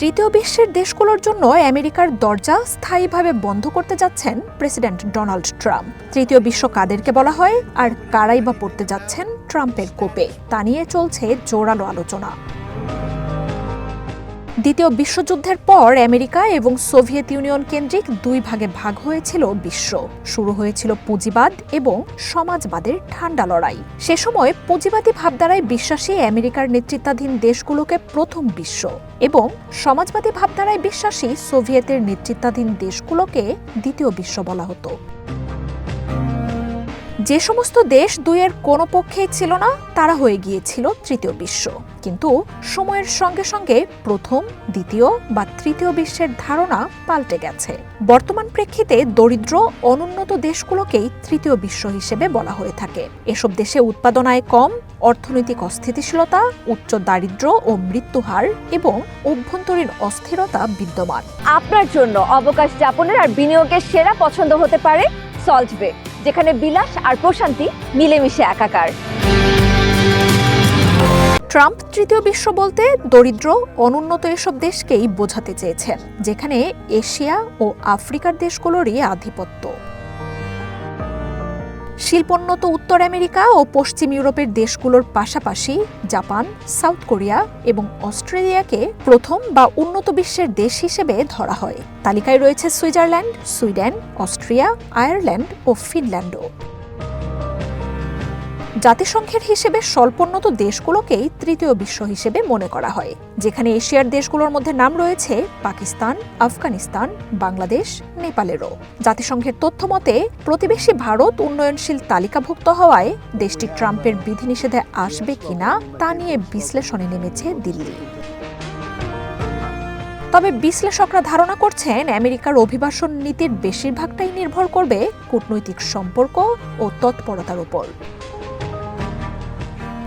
তৃতীয় বিশ্বের দেশগুলোর জন্য আমেরিকার দরজা স্থায়ীভাবে বন্ধ করতে যাচ্ছেন প্রেসিডেন্ট ডোনাল্ড ট্রাম্প। তৃতীয় বিশ্ব কাদেরকে বলা হয়, আর কারাই বা পড়তে যাচ্ছেন ট্রাম্পের কোপে। তা নিয়ে চলছে জোরালো আলোচনা। দ্বিতীয় বিশ্বযুদ্ধের পর আমেরিকা এবং সোভিয়েত ইউনিয়ন কেন্দ্রিক দুই ভাগে ভাগ হয়েছিল বিশ্ব। শুরু হয়েছিল পুঁজিবাদ এবং সমাজবাদের ঠান্ডা লড়াই। সে সময় পুঁজিবাদী ভাবধারায় বিশ্বাসী আমেরিকার নেতৃত্বাধীন দেশগুলোকে প্রথম বিশ্ব এবং সমাজবাদী ভাবধারায় বিশ্বাসী সোভিয়েতের নেতৃত্বাধীন দেশগুলোকে দ্বিতীয় বিশ্ব বলা হতো। যে সমস্ত দেশ দুইয়ের কোনো পক্ষেই ছিল না, তারা হয়ে গিয়েছিল তৃতীয় বিশ্ব। কিন্তু সময়ের সঙ্গে সঙ্গে প্রথম, দ্বিতীয় বা তৃতীয় বিশ্বের ধারণা পাল্টে গেছে। বর্তমান প্রেক্ষিতে দরিদ্র, অনুন্নত দেশগুলোকেই তৃতীয় বিশ্ব হিসেবে বলা হয়ে থাকে। এসব দেশে উৎপাদন আয় কম, অর্থনৈতিক অস্থিতিশীলতা, উচ্চ দারিদ্র্য ও মৃত্যুহার এবং অভ্যন্তরীণ অস্থিরতা বিদ্যমান। আপনার জন্য অবকাশ যাপনের আর বিনিয়োগের সেরা পছন্দ হতে পারে সল্ট বে যেখানে বিলাস আর প্রশান্তি মিলেমিশে একাকার। ট্রাম্প তৃতীয় বিশ্ব বলতে দরিদ্র, অনুন্নত এসব দেশকেই বোঝাতে চেয়েছেন, যেখানে এশিয়া ও আফ্রিকার দেশগুলোরই আধিপত্য। শিল্পোন্নত উত্তর আমেরিকা ও পশ্চিম ইউরোপের দেশগুলোর পাশাপাশি জাপান, সাউথ কোরিয়া এবং অস্ট্রেলিয়াকে প্রথম বা উন্নত বিশ্বের দেশ হিসেবে ধরা হয়। তালিকায় রয়েছে সুইজারল্যান্ড, সুইডেন, অস্ট্রিয়া, আয়ারল্যান্ড ও ফিনল্যান্ডও। জাতিসংঘের হিসেবে স্বল্পোন্নত দেশগুলোকেই তৃতীয় বিশ্ব হিসেবে মনে করা হয়, যেখানে এশিয়ার দেশগুলোর মধ্যে নাম রয়েছে পাকিস্তান, আফগানিস্তান, বাংলাদেশ, নেপালেরও। জাতিসংঘের তথ্য মতে, প্রতিবেশী ভারত উন্নয়নশীল তালিকাভুক্ত হওয়ায় দেশটি ট্রাম্পের বিধিনিষেধে আসবে কিনা তা নিয়ে বিশ্লেষণে নেমেছে দিল্লি। তবে বিশ্লেষকরা ধারণা করছেন, আমেরিকার অভিবাসন নীতির বেশিরভাগটাই নির্ভর করবে কূটনৈতিক সম্পর্ক ও তৎপরতার উপর।